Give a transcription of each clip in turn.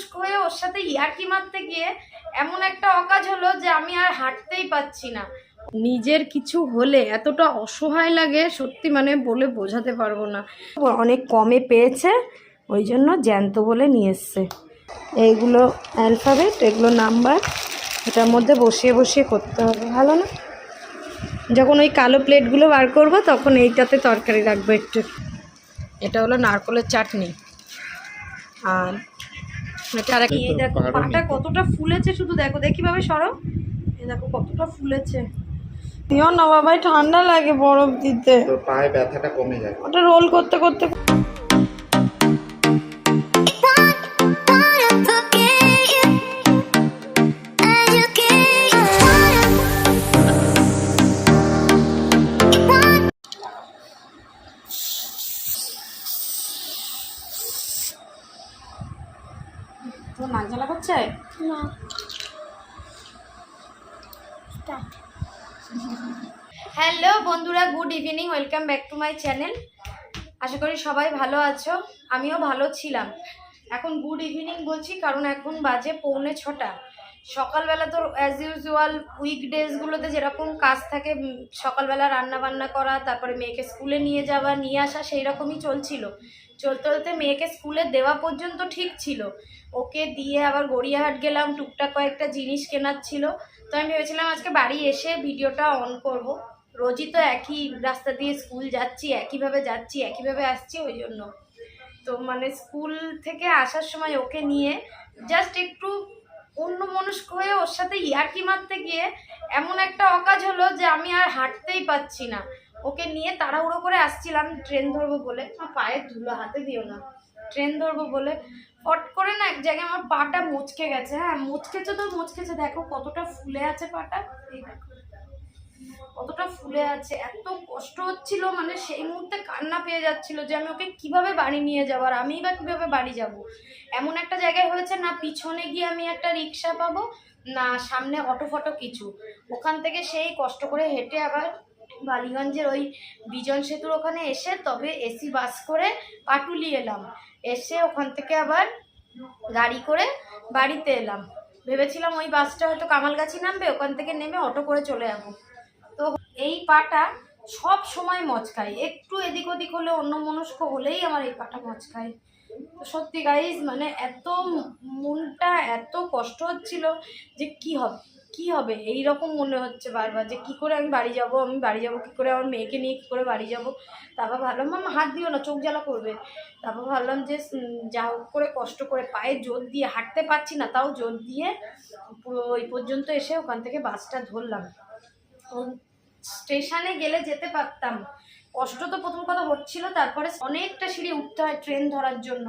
মনস্ক হয়ে ওর সাথে ইয়ার্কি মারতে গিয়ে এমন একটা অকাজ হলো যে আমি আর হাঁটতেই পাচ্ছি না। নিজের কিছু হলে এতটা অসহায় লাগে সত্যি মানে বলে বোঝাতে পারব না। অনেক কমে পেয়েছে ওই জন্য জ্যান্ত বলে নিয়ে এসছে। এইগুলো অ্যালফাবেট এগুলো নাম্বার এটার মধ্যে বসিয়ে বসিয়ে করতে হবে ভালো না? যখন ওই কালো প্লেটগুলো বার করব তখন এইটাতে তরকারি রাখব একটু। এটা হলো নারকলের চাটনি। আর আর এই দেখো পাটা কতটা ফুলেছে শুধু দেখো। দেখি ভাবে সরব এই দেখো কতটা ফুলেছে। দিও না বাবাই ঠান্ডা লাগে বরফ দিতে। তোর পায়ে ব্যথাটা কমে যায়। ওটা রোল করতে করতে evening welcome back to my channel আশা করি সবাই ভালো আছো, আমিও ভালো ছিলাম। এখন গুড ইভিনিং বলছি, কারণ এখন বাজে পৌনে ছটা। সকালবেলা তো অ্যাজ ইউজুয়াল উইকডেজগুলোতে যেরকম কাজ থাকে সকালবেলা রান্না বান্না করা, তারপরে মেয়েকে স্কুলে নিয়ে যাওয়া, নিয়ে আসা সেই রকমই চলছিল। চলতে চলতে মেয়েকে স্কুলে দেওয়া পর্যন্ত ঠিক ছিল। ওকে দিয়ে আবার গড়িয়াহাট গেলাম, টুকটাক কয়েকটা জিনিস কেনার ছিল। তো আমি ভেবেছিলাম আজকে বাড়ি এসে ভিডিওটা অন করব। রোজই তো একই রাস্তা দিয়ে স্কুল যাচ্ছি, একইভাবে যাচ্ছি, একইভাবে আসছি, ওই জন্য। তো মানে স্কুল থেকে আসার সময় ওকে নিয়ে জাস্ট একটু অন্য মনস্ক হয়ে ওর সাথে ইয়ার্কি মারতে গিয়ে এমন একটা অকাজ হলো যে আমি আর হাঁটতেই পাচ্ছি না। ওকে নিয়ে তাড়াহুড়ো করে আসছিলাম, ট্রেন ধরবো বলে। আমার পায়ের ধুলো, হাতে দিও না। ট্রেন ধরবো বলে। ফট করে না এক জায়গায় আমার পাটা মুচকে গেছে। হ্যাঁ মুচকেছে তো মুচকেছে। দেখো কতটা ফুলে আছে পাটা। এই দেখো। কতটা ফুলে আছে, এত কষ্ট হচ্ছিল মানে সেই মুহূর্তে কান্না পেয়ে যাচ্ছিল যে আমি ওকে কীভাবে বাড়ি নিয়ে যাব আর আমিই বা কীভাবে বাড়ি যাব। এমন একটা জায়গায় হয়েছে, না পিছনে গিয়ে আমি একটা রিক্সা পাবো, না সামনে অটো ফটো কিছু। ওখান থেকে সেই কষ্ট করে হেঁটে আবার বালিগঞ্জের ওই বিজন সেতুর ওখানে এসে তবে এসি বাস করে পাটুলি এলাম। এসে ওখান থেকে আবার গাড়ি করে বাড়িতে এলাম। ভেবেছিলাম ওই বাসটা হয়তো কামালগাছি নামবে, ওখান থেকে নেমে অটো করে চলে যাব। এই পাটা সব সময় মচকায়। একটু এদিক ওদিক হলে অন্য মনস্ক হলেই আমার এই পাটা মচকায়। তো সত্যি গাইজ মানে এত মনটা এত কষ্ট হচ্ছিল যে কি হবে কি হবে? এই রকম মনে হচ্ছে বারবার যে কি করে আমি বাড়ি যাব, আমি বাড়ি যাব, কি করে আমার মেয়েকে নিয়ে কী করে বাড়ি যাব? তারপর ভাবলাম মামা হাত দিও না, চোখ জ্বালা করবে। তারপর ভাবলাম যে যা হোক করে কষ্ট করে পায়ে জোর দিয়ে হাঁটতে পারছি না, তাও জোর দিয়ে পুরো ওই পর্যন্ত এসে ওখান থেকে বাসটা ধরলাম। স্টেশনে গেলে যেতে পারতাম। কষ্ট তো প্রথম কথা হচ্ছিল, তারপরে অনেকটা সিঁড়ি উঠতে হয় ট্রেন ধরার জন্য।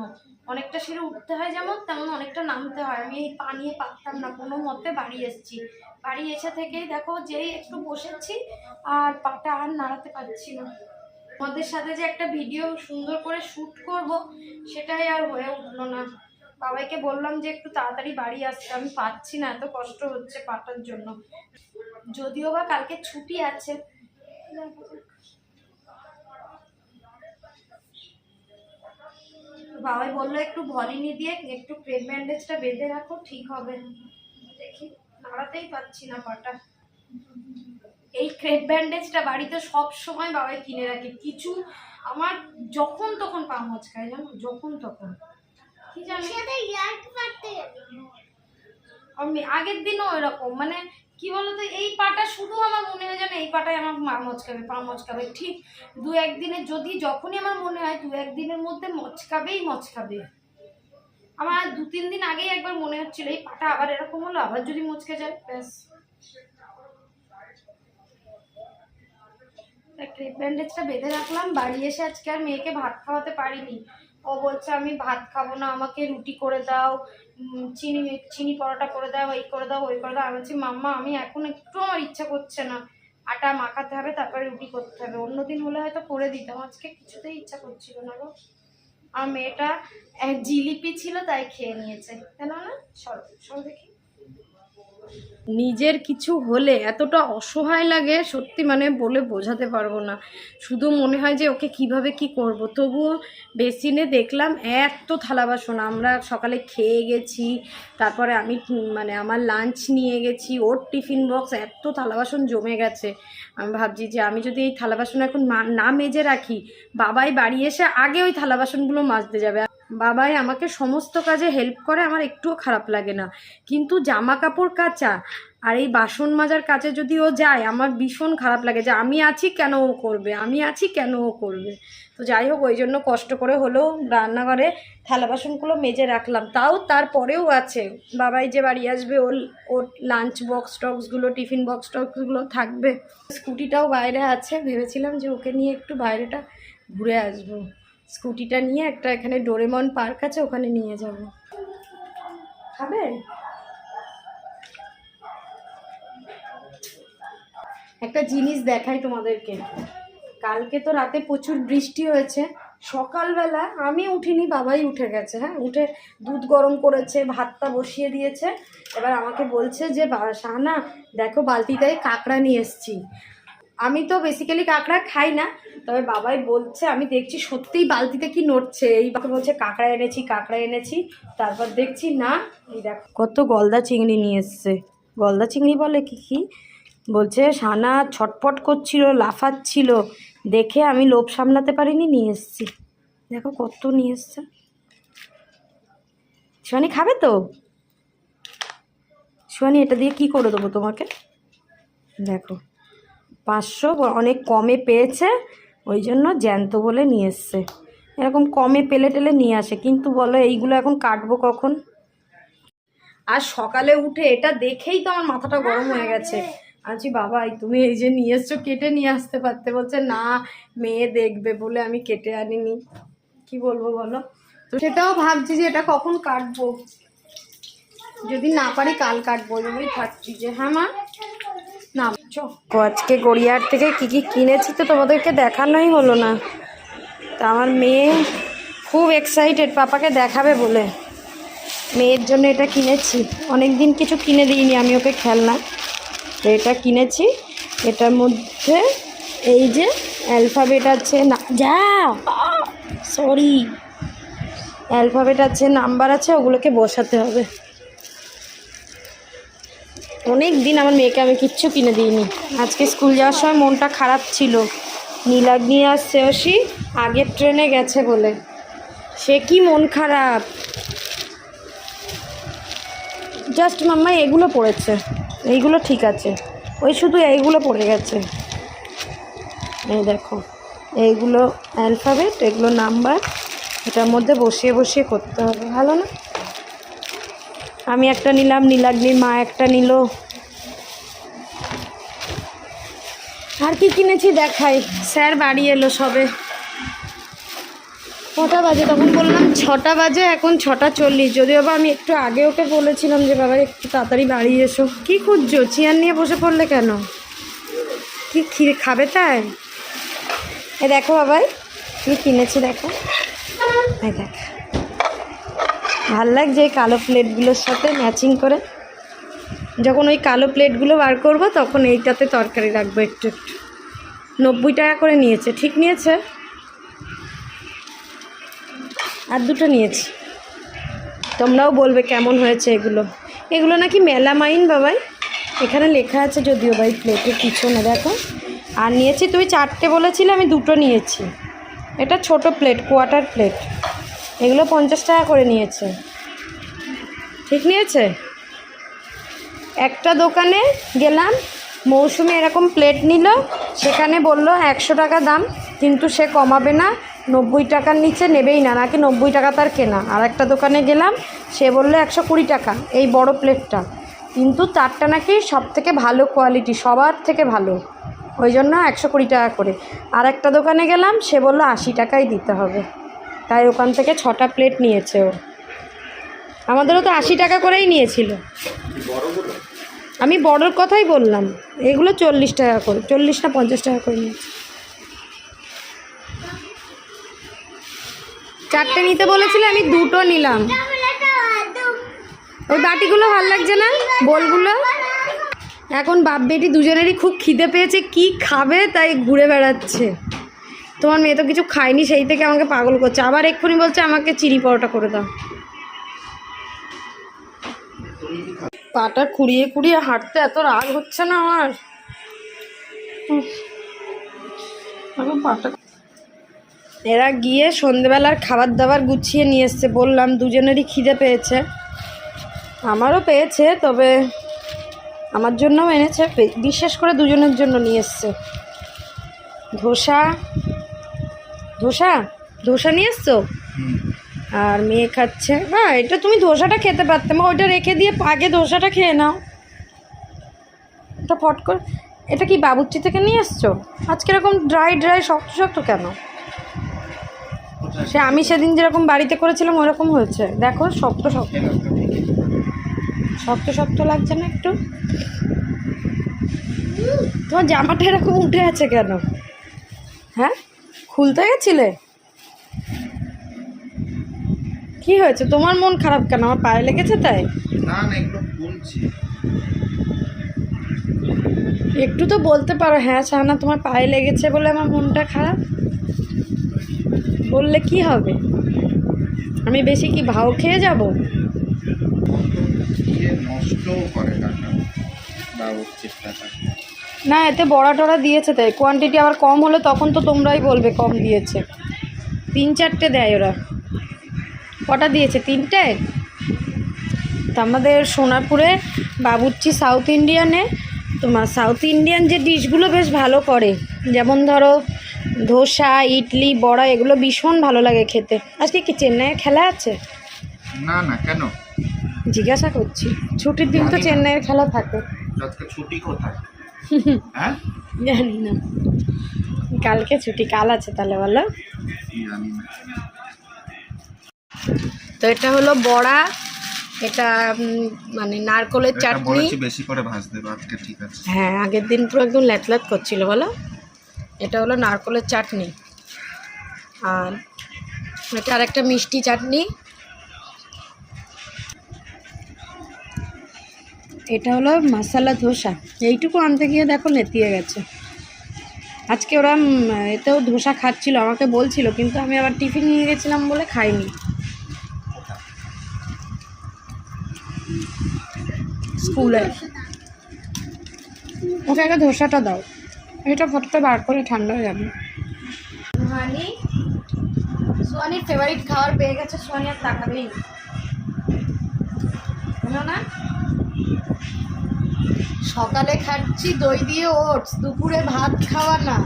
অনেকটা সিঁড়ি উঠতে হয় যেমন তেমন অনেকটা নামতে হয়। আমি এই পা নিয়ে পারতাম না, কোনো মতে বাড়ি এসেছি। বাড়ি এসে থেকেই দেখো যেই একটু বসেছি, আর পাটা আর নাড়াতে পারছি না। আমাদের সাথে যে একটা ভিডিও সুন্দর করে শ্যুট করব, সেটাই আর হয়ে উঠল না। বাবাইকে বললাম যে একটু তাড়াতাড়ি বাড়ি আসতে, আমি পাচ্ছি না, এত কষ্ট হচ্ছে পাটার জন্য। যদিও বা কালকে ছুটি আছে। বাবাই বলল একটু ভলিনি দিয়ে একটু ক্রেপ ব্যান্ডেজটা বেঁধে রাখো, ঠিক হবে। দেখি নাড়াতেই পাচ্ছি না পাটা। এই ক্রেপ ব্যান্ডেজটা বাড়িতে সব সময় বাবাই কিনে রাখে। কিছু আমার যখন তখন পা মচকায়, জানো? যখন তখন। আগের দিনও এরকম মানে কি বলতো, এই পাটা শুধু আমার মনে হয় যেন এই পাটাই আমার মা মচকাবে, পা মচকাবে। ঠিক দু একদিনে যদি যখনই আমার মনে হয়, দু একদিনের মধ্যে মচকাবেই মচকাবে। আমার দু তিন দিন আগেই একবার মনে হচ্ছিল, এই পাটা আবার এরকম হলো, আবার যদি মচকে যায়, ব্যাস। ক্রেপ ব্যান্ডেজটা বেঁধে রাখলাম, বাড়ি এসে আজকে আর মেয়েকে ভাত খাওয়াতে পারিনি। ও বলছে, আমি ভাত খাব না, আমাকে রুটি করে দাও চিনি চিনি পরোটা করে দাও, এই করে দাও, ওই করে দাও। আমি বলছি, মাম্মা, আমি এখন একটু আমার ইচ্ছা করছে না। আটা মাখাতে হবে, তারপরে রুটি করতে হবে। অন্যদিন হলে হয়তো করে দিতাম, আজকে কিছুতেই ইচ্ছা করছিল না গো। আর মেয়েটা জিলিপি ছিল, তাই খেয়ে নিয়েছে। কেন না? সর সর দেখি। নিজের কিছু হলে এতটা অসহায় লাগে, সত্যি মানে বলে বোঝাতে পারব না। শুধু মনে হয় যে ওকে কীভাবে কি করব। তবুও বেসিনে দেখলাম এত থালা বাসন। আমরা সকালে খেয়ে গেছি, তারপরে আমি মানে আমার লাঞ্চ নিয়ে গেছি, ওর টিফিন বক্স এত থালা বাসন জমে গেছে। আমি ভাবছি যে আমি যদি এই থালা বাসন এখন না মেজে রাখি, বাবাই বাড়ি এসে আগে ওই থালা বাসনগুলো মাজতে যাবে। বাবাই আমাকে সমস্ত কাজে হেল্প করে, আমার একটুও খারাপ লাগে না। কিন্তু জামা কাপড় কাচা আর এই বাসন মাজার কাজে যদি ও যায়, আমার ভীষণ খারাপ লাগে যে আমি আছি কেন ও করবে? আমি আছি কেন ও করবে? তো যাই হোক, ওই জন্য কষ্ট করে হলেও রান্নাঘরে থালা বাসনগুলো মেজে রাখলাম। তাও তারপরেও আছে। বাবাই যে বাড়ি আসবে, ওর ওর লাঞ্চ বক্স টক্সগুলো টিফিন বক্স টক্সগুলো থাকবে। স্কুটিটাও বাইরে আছে। ভেবেছিলাম যে ওকে নিয়ে একটু বাইরেটা ঘুরে আসব। স্কুটিটা নিয়ে একটা এখানে ডোরেমন পার্ক আছে, ওখানে নিয়ে যাব। খাবে একটা জিনিস দেখাই তোমাদেরকে। কালকে তো রাতে প্রচুর বৃষ্টি হয়েছে। সকালবেলা আমি উঠিনি, বাবাই উঠে গেছে হ্যাঁ? উঠে দুধ গরম করেছে, ভাতটা বসিয়ে দিয়েছে। এবার আমাকে বলছে যে শাহানা, দেখো বালতিতে কাঁকড়া নিয়ে এসছি। আমি তো বেসিক্যালি কাঁকড়া খাই না, তবে বাবাই বলছে, আমি দেখছি সত্যিই বালতিতে কি নড়ছে। এই বলছে, কাঁকড়া এনেছি কাঁকড়া এনেছি। তারপর দেখছি, না, এই দেখো। কত গলদা চিংড়ি নিয়ে এসছে। গলদা চিংড়ি বলে কি কি? বলছে, সানা ছটফট করছিল, লাফাচ্ছিল। দেখে আমি লোভ সামলাতে পারিনি, নিয়ে এসছি। দেখো কত নিয়ে এসছে। শিবানী খাবে তো? শিবানী, এটা দিয়ে কি করে দেবো তোমাকে? দেখো। পাঁচশো অনেক কমে পেয়েছে ওই জন্য জ্যান্ত বলে নিয়ে এসছে। এরকম কমে পেলে টেলে নিয়ে আসে কিন্তু বলো এইগুলো এখন কাটবো কখন? আর সকালে উঠে এটা দেখেই তো আমার মাথাটা গরম হয়ে গেছে। আছি বাবা এই তুমি এই যে নিয়ে এসছো কেটে নিয়ে আসতে পারতে। বলছে না মেয়ে দেখবে বলে আমি কেটে আনিনি। কি বলব বলো? তো সেটাও ভাবছি যে এটা কখন কাটবো। যদি না পারি কাল কাটবো ওই থাকছি যে হ্যাঁ মা চ আজকে গড়িয়ার থেকে কি কি কিনেছি তো তোমাদেরকে দেখানোই হলো না। তা আমার মেয়ে খুব এক্সাইটেড পাপাকে দেখাবে বলে। মেয়ের জন্য এটা কিনেছি। অনেক দিন কিছু কিনে দিইনি আমি ওকে খেলনা। তো এটা কিনেছি। এটার মধ্যে এই যে অ্যালফাবেট আছে, না, যা! সরি অ্যালফাবেট আছে নাম্বার আছে, ওগুলোকে বসাতে হবে। অনেক দিন আমার মেয়েকে আমি কিচ্ছু কিনে দিইনি। আজকে স্কুল যাওয়ার সময় মনটা খারাপ ছিল। নীলাগ্নি আর শ্রেয়সী আগের ট্রেনে গেছে বলে। সে কি মন খারাপ? জাস্ট মাম্মা এগুলো পড়েছে। এইগুলো ঠিক আছে। ওই শুধু এইগুলো পড়ে গেছে। এই দেখো, এইগুলো অ্যালফাবেট এগুলো নাম্বার এটার মধ্যে বসিয়ে বসিয়ে করতে হবে। ভালো না? আমি একটা নিলাম, নীলাগ্নির মা একটা নিল। আর কি কিনেছি দেখাই? স্যার বাড়ি এলো সবে। কটা বাজে তখন বললাম, ছটা বাজে, এখন ছটা চল্লিশ। যদিও বা আমি একটু আগে ওকে বলেছিলাম যে, বাবা, একটু তাড়াতাড়ি বাড়ি এসো। কি খুঁজছো? চেয়ার নিয়ে বসে পড়লে কেন? কি ক্ষীর খাবে তাই? এ দেখো বাবাই, কি কিনেছি দেখো। এই দেখ। ভালো লাগছে এই কালো প্লেটগুলোর সাথে ম্যাচিং করে। যখন ওই কালো প্লেটগুলো বার করব, তখন এইটাতে তরকারি রাখব একটু একটু। নব্বই টাকা করে নিয়েছে, ঠিক নিয়েছে? আর দুটো নিয়েছি। তোমরাও বলবে কেমন হয়েছে এগুলো। এগুলো নাকি মেলামাইন বাবাই। এখানে লেখা আছে যদিও ভাই প্লেটের পিছনে, দেখো। আর নিয়েছি তুই চারটে বলেছিলে, আমি দুটো নিয়েছি। এটা ছোট প্লেট, কোয়ার্টার প্লেট। এগুলো পঞ্চাশ টাকা করে নিয়েছে। ঠিক নিয়েছে? একটা দোকানে গেলাম, মৌসুমি এরকম প্লেট নিল, সেখানে বলল, একশো টাকা দাম, কিন্তু সে কমাবে না, নব্বই টাকার নিচে নেবেই না, নাকি নব্বই টাকা তার কেনা। আর একটা দোকানে গেলাম, সে বলল, একশো কুড়ি টাকা, এই বড় প্লেটটা কিন্তু তারটা নাকি সব থেকে ভালো কোয়ালিটি সবার থেকে ভালো। ওই জন্য একশো কুড়ি টাকা করে। আর একটা দোকানে গেলাম, সে বলল, আশি টাকাই দিতে হবে। তাই ওখান থেকে ছটা প্লেট নিয়েছে ও। আমাদেরও তো আশি টাকা করেই নিয়েছিল। আমি বড়োর কথাই বললাম, এগুলো চল্লিশ টাকা করে, চল্লিশ না পঞ্চাশ টাকা করে নিয়েছি। চারটে নিতে বলেছিলে, আমি দুটো নিলাম। ওই বাটিগুলো ভালো লাগছে না? বলগুলো? এখন বাপ বেটি দুজনেরই খুব খিদে পেয়েছে, কি খাবে তাই ঘুরে বেড়াচ্ছে। তোমার মেয়ে তো কিছু খায়নি, সেই থেকে আমাকে পাগল করছে। আবার এক্ষুনি বলছে আমাকে চিনি পরোটা করে দাও। পাটা খুঁড়িয়ে খুঁড়িয়ে হাঁটতে এত রাগ হচ্ছে না আমার? এরা গিয়ে সন্ধেবেলার খাবার দাবার গুছিয়ে নিয়ে এসছে, বললাম দুজনেরই খিদে পেয়েছে। আমারও পেয়েছে, তবে আমার জন্যও এনেছে, বিশেষ করে দুজনের জন্য নিয়ে এসছে। ধোসা ধোসা? ধোসা নিয়ে এসছো? আর মেয়ে খাচ্ছে। না এটা তুমি ধোসাটা খেতে পারতে। মা ওইটা রেখে দিয়ে আগে ধোসাটা খেয়ে নাও। এটা ফট করে এটা কি বাবুর্চি থেকে নিয়ে এসছো? আজকে এরকম ড্রাই ড্রাই শক্ত শক্ত কেন? সে আমি সেদিন যেরকম বাড়িতে করেছিলাম ওরকম হয়েছে। দেখো শক্ত শক্ত। শক্ত শক্ত লাগছে না একটু? তোমার জামাটা এরকম উঠে আছে কেন? হ্যাঁ খুলতে গেছিলে? কি হয়েছে? তোমার মন খারাপ কেন? আমার পায়ে লেগেছে তাই? না না একটু তো বলতে পারো। হ্যাঁ সাহানা তোমার পায়ে লেগেছে বলে আমার মনটা খারাপ? বললে কি হবে? আমি বেশি কি ভাও খেয়ে যাব? দিয়ে নষ্টও করে টাকা। না এতে বড়া টড়া দিয়েছে তাই। কোয়ান্টিটি আবার কম হলে তখন তো তোমরাই বলবে কম দিয়েছে। তিন চারটে দেয় ওরা। কটা দিয়েছে? তিনটে? তা আমাদের সোনারপুরে বাবুর্চি সাউথ ইন্ডিয়ানে তোমার সাউথ ইন্ডিয়ান যে ডিশগুলো বেশ ভালো করে। যেমন ধরো ধোসা ইডলি বড়া এগুলো ভীষণ ভালো লাগে খেতে। আজকে কি চেন্নাইয়ে খেলা আছে? না না কেন? জিজ্ঞাসা করছি। ছুটির দিন তো চেন্নাইয়ের খেলা থাকে। ছুটি কোথায়? জানি না। কালকে ছুটি কাল আছে তাহলে বলো। তো এটা হলো বড়া এটা মানে নারকলের চাটনি। বেশি করে ভাজ দেবো আজকে ঠিক আছে। হ্যাঁ আগের দিন পুরো একদম ল্যাতলাত করছিল বলো। এটা হলো নারকলের চাটনি। আর এটা আর একটা মিষ্টি চাটনি। এটা হলো মশালা ধোসা। এইটুকু আনতে গিয়ে দেখো নেতিয়ে গেছে। আজকে ওরা এতেও ধোসা খাচ্ছিল, আমাকে বলছিল, কিন্তু আমি আবার টিফিন নিয়ে গেছিলাম বলে খাইনি। স্কুলে। ওকে আগে ধোসাটা দাও। এটা ফটোটা বার করে ঠান্ডা হয়ে যাবে। সোহানি ফেভারিট খাবার পেয়ে গেছে, সোহানি আর তাকাবেই না। সকালে খাচ্ছি দই দিয়ে ওটস দুপুরে ভাত খাওয়া না।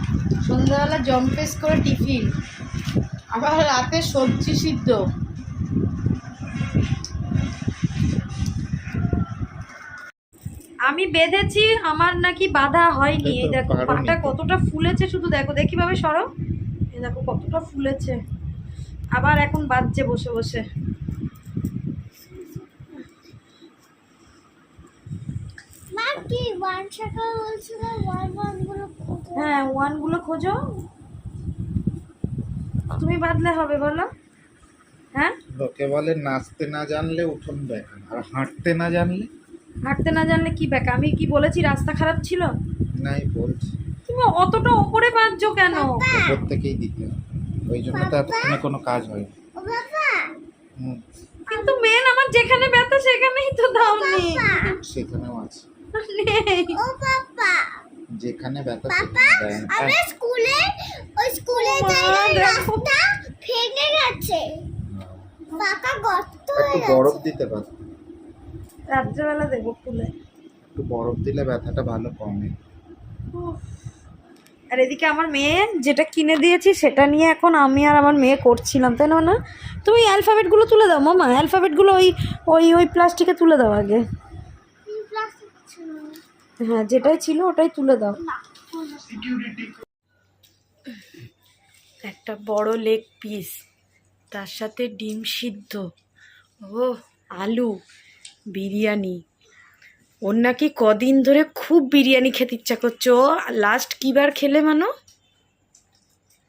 সন্ধ্যাবেলা জম্পেস করে টিফিন। আবার রাতে সবজি সিদ্ধ। আমি বেঁধেছি আমার নাকি বাধা হয়নি। এই দেখো পাটা কতটা ফুলেছে শুধু দেখো। দেখি ভাবে সরো। এই দেখো কতটা ফুলেছে। আবার এখন বাজছে বসে বসে। কি ওয়ান টাকা বলছিল ওয়ান ওয়ানগুলো হ্যাঁ ওয়ানগুলো খোঁজো। তুমি বাদলে হবে বলো। হ্যাঁ? লোকে বলে নাচতে না জানলে উঠোন দেখান। আর হাঁটতে না জানলে? হাঁটতে না জানলে কি ব্যাকা আমি কি বলেছি রাস্তা খারাপ ছিল? নাই বলছি। তুমি অতটা ওপরে বাঁধছো কেন? প্রত্যেকেই দিতে ওই জন্য তো এতক্ষণে কোনো কাজ হয় কিন্তু মেন আমার যেখানে ব্যথা সেখানেই তো দাওনি সেখানেও আছে। নেই ও বাবা যেখানে ব্যথা বাবা সেখানে দেয় না। আমরা স্কুলে ওই স্কুলে যাই রাস্তা ভেঙে গেছে। পাকা গর্ত হয়ে একটু বরফ দিতে পার। রাত্রেবেলা দেবো খুলে একটু বরফ দিলে ব্যথাটা ভালো কমে। আর এদিকে আমার মেয়ে যেটা কিনে দিয়েছি সেটা নিয়ে এখন আমি আর আমার মেয়ে করছিলাম তাই না তুমি অ্যালফাবেটগুলো তুলে দাও মামা। অ্যালফাবেটগুলো ওই ওই ওই প্লাস্টিকে তুলে দাও আগে। হ্যাঁ যেটাই ছিল ওটাই তুলে দাও। একটা বড় লেগ পিস তার সাথে ডিম সিদ্ধ, ও, আলু, বিরিয়ানি। ওর নাকি কদিন ধরে খুব বিরিয়ানি খেতে ইচ্ছা করছে। ও লাস্ট কিবার খেলে মানো?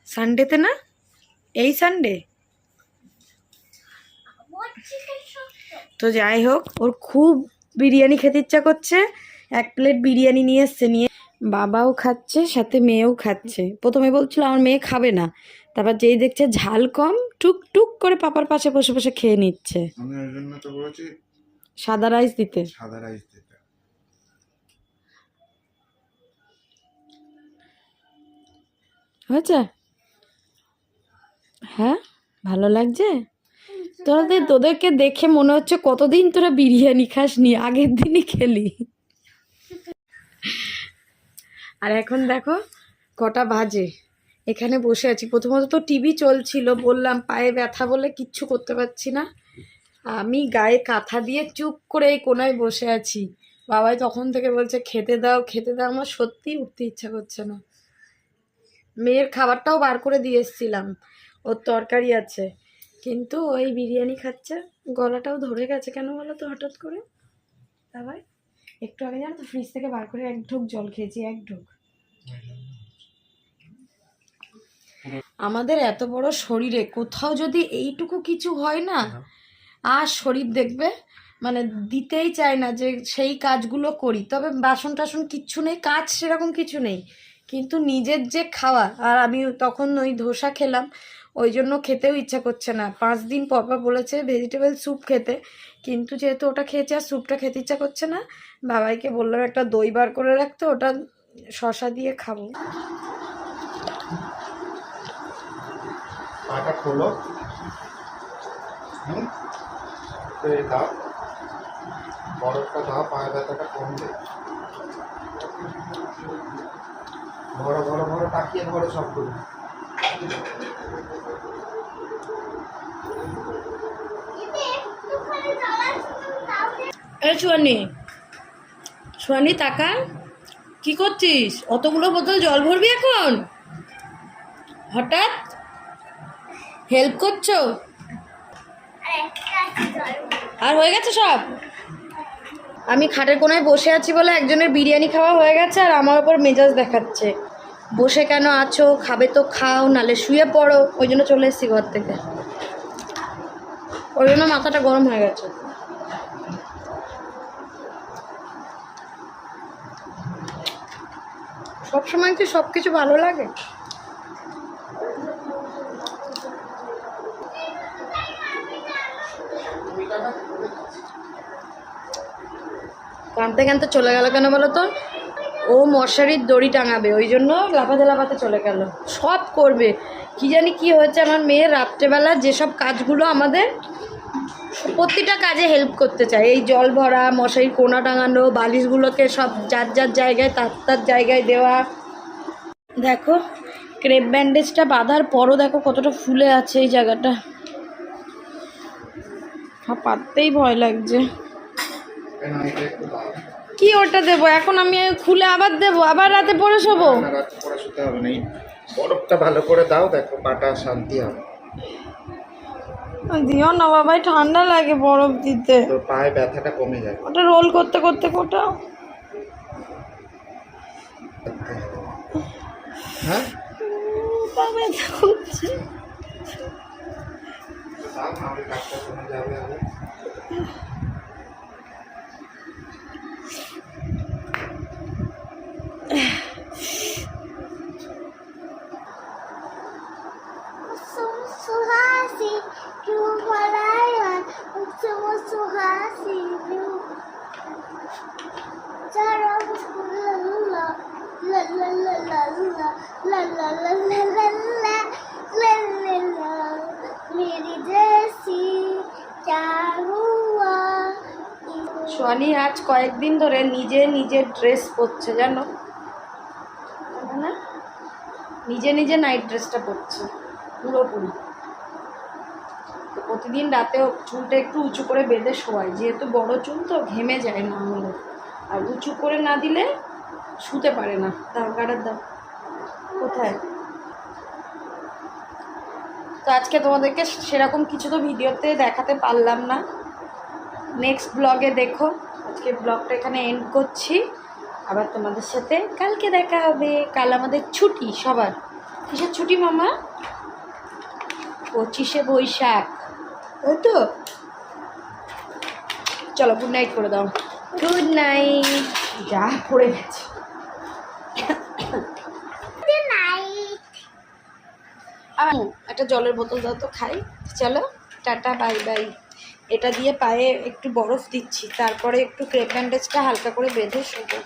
সানডেতে না? এই সানডে তো যাই হোক, ওর খুব বিরিয়ানি খেতে ইচ্ছা করছে। এক প্লেট বিরিয়ানি নিয়ে এসছে নিয়ে বাবাও খাচ্ছে সাথে মেয়েও খাচ্ছে। প্রথমে বলছিল আমার মেয়ে খাবে না। তারপর যেই দেখছে ঝাল কম টুক টুক করে পাপার পাশে বসে বসে খেয়ে নিচ্ছে। সাদা রাইস দিতে। সাদা রাইস দিতে। হয়েছে? হ্যাঁ ভালো লাগছে? তোদের তোদেরকে দেখে মনে হচ্ছে কতদিন তোরা বিরিয়ানি খাসনি আগের দিনই খেলি। আর এখন দেখো কটা বাজে। এখানে বসে আছি। প্রথমত তো টিভি চলছিল, বললাম পায়ে ব্যথা বলে কিচ্ছু করতে পারছি না। আমি গায়ে কাঁথা দিয়ে চুপ করে এই কোনায় বসে আছি। বাবাই তখন থেকে বলছে, খেতে দাও খেতে দাও। আমার সত্যিই উঠতে ইচ্ছা করছে না। মেয়ের খাবারটাও বার করে দিয়ে এসেছিলাম। ওর তরকারি আছে। কিন্তু ওই বিরিয়ানি খাচ্ছে। গলাটাও ধরে গেছে কেন বলো তো হঠাৎ করে? তারপর একটু আগে জানো তো ফ্রিজ থেকে বার করে এক ঢোক জল খেয়েছি, এক ঢোক। আমাদের এত বড় শরীরে কোথাও যদি এইটুকু কিছু হয় না আর শরীর দেখবে মানে দিতেই চায় না যে সেই কাজগুলো করি। তবে বাসন টাসন কিচ্ছু নেই কাজ সেরকম কিছু নেই। কিন্তু নিজের যে খাওয়া আর আমি তখন ওই ধোসা খেলাম ওই জন্য খেতেও ইচ্ছা করছে না। পাঁচ দিন পর পর বলেছে ভেজিটেবল স্যুপ খেতে। কিন্তু যেহেতু ওটা খেয়েছে আর স্যুপটা খেতে ইচ্ছা করছে না বাবাইকে বললাম একটা দই বার করে রাখতে ওটা শশা দিয়ে খাব। পাটা খোলো। হুম? তো এই দাও। বরফটা দাও পায়ে ব্যথাটা কমবে। বড় বড় বড় তাকিয়ে ধরো সবগুলো। এ সুয়ানি সুয়ানি তাকা কি করছিস? অতগুলো বোতল জল ভরবি এখন? হঠাৎ হেল্প করছ? আর হয়ে গেছে সব? আমি খাটের কোনায় বসে আছি বলে একজনের বিরিয়ানি খাওয়া হয়ে গেছে আর আমার ওপর মেজাজ দেখাচ্ছে। বসে কেন আছো? খাবে তো খাও, নালে শুয়ে পড়ো। ওই জন্য চলে এসেছি ঘর থেকে। ওই জন্য মাথাটা গরম হয়ে গেছে। সবসময় কি সব কিছু ভালো লাগে? কানতে কানতে চলে গেল কেন বলো তো? ও মশারির দড়ি টাঙাবে, ওই জন্য লাফাতে লাফাতে চলে গেল। সব করবে। কি জানি কি হয়েছে আমার মেয়ে রাত্রেবেলা যেসব কাজগুলো আমাদের প্রতিটা কাজে হেল্প করতে চায়। এই জল ভরা, মশারির কোনা টাঙানো, বালিশগুলোকে সব যার যার জায়গায়, তার তার জায়গায় দেওয়া। দেখো ক্রেপ ব্যান্ডেজটা বাঁধার পরও দেখো কতটা ফুলে আছে এই জায়গাটা। পাততেই ভয় লাগছে। কি ওটা দেবো? এখন আমি খুলে আবার দেবো? আবার রাতে পরে শোবো? পরে শুতে হবে বরফটা ভালো করে দাও, দেখো পাটা শান্তি হবে। দিও না বাবাই ঠান্ডা লাগে বরফ দিতে। তোর পায়ে ব্যথাটা কমে যায়। ওটা রোল করতে করতে কোটাও হ্যাঁ? পা ব্যথা করছে। দাও নাহলে যাবে সোয়ানি আজ কয়েকদিন ধরে নিজে নিজে ড্রেস পরছে, জানো? না? নিজে নিজে নাইট ড্রেসটা পরছে, পুরোপুরি। প্রতিদিন রাতে চুলটা একটু উঁচু করে বেঁধে শোয়াই। যেহেতু বড় চুল তো ঘেমে যায় না হলে আর উঁচু করে না দিলে শুতে পারে না। দাও গাড়ার দাও। কোথায়? তো আজকে তোমাদেরকে সেরকম কিছু তো ভিডিওতে দেখাতে পারলাম না। নেক্সট ব্লগে দেখো। আজকে ব্লগটা এখানে এন্ড করছি। আবার তোমাদের সাথে কালকে দেখা হবে। কাল আমাদের ছুটি সবার। কিসের ছুটি মামা? পঁচিশে বৈশাখ। ওই তো চলো গুড নাইট করে দাও। গুড নাইট যা পড়ে গেছে। একটা জলের বোতল দাও তো খাই। চলো টাটা বাই বাই এটা দিয়ে পায়ে একটু বরফ দিচ্ছি তারপরে একটু ক্রেপ ব্যান্ডেজটা হালকা করে বেঁধে শোবো।